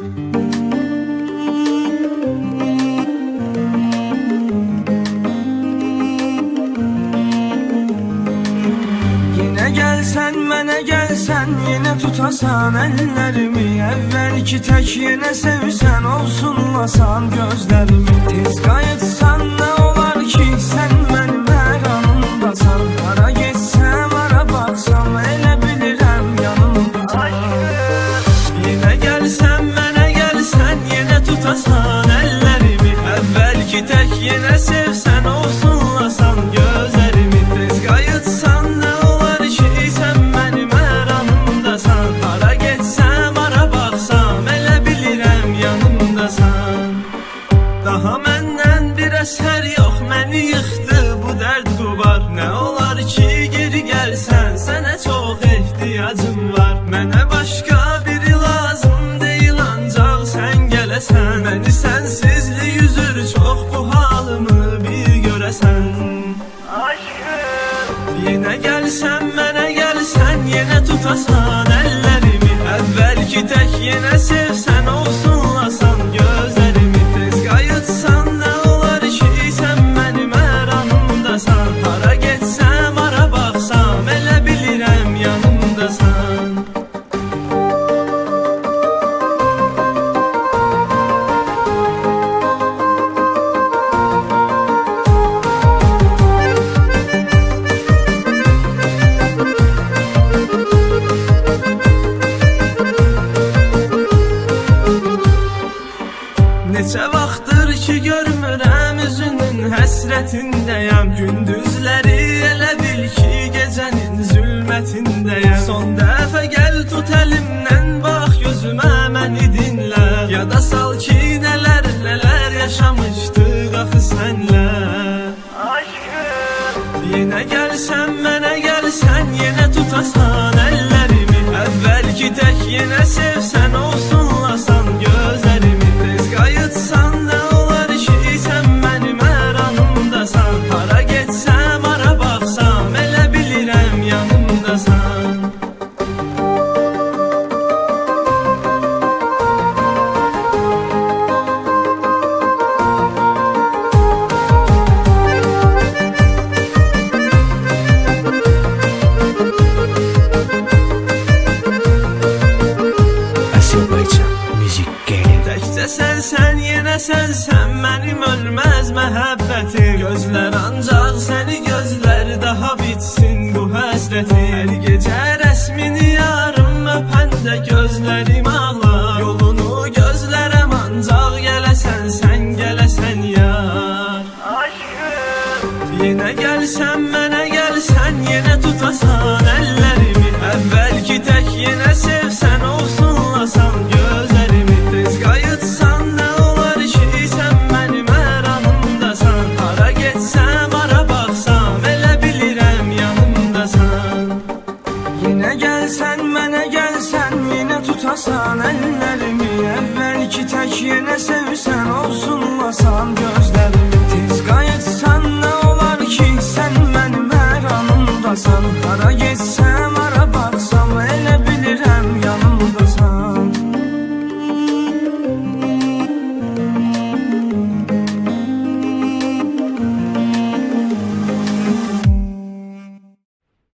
Yine gelsen mene gelsen Yine tutasan ellerimi. Evvelki tek yine sevsen Olsunlasan gözlerimi. Tez kayıtsan ne sen Aşkım Yine gelsen mene gelsen yine tutasan. nimetindeyim Gündüzleri elə bil ki gecənin zülmətindeyim Son dəfə gəl tut əlimdən bax gözümə məni dinlə Yada sal ki nələr nələr yaşamışdıq axı ah sənlə Aşkım. Yenə gəlsən mənə benim ölmez mehebbetim. Gözler ancak seni gözler daha bitsin bu hasretim ellerimi Evvelki tek yine sevsen olsun masan gözlerimi Tez gayet sen ne olar ki sen benim her anımdasan. Kara geçsen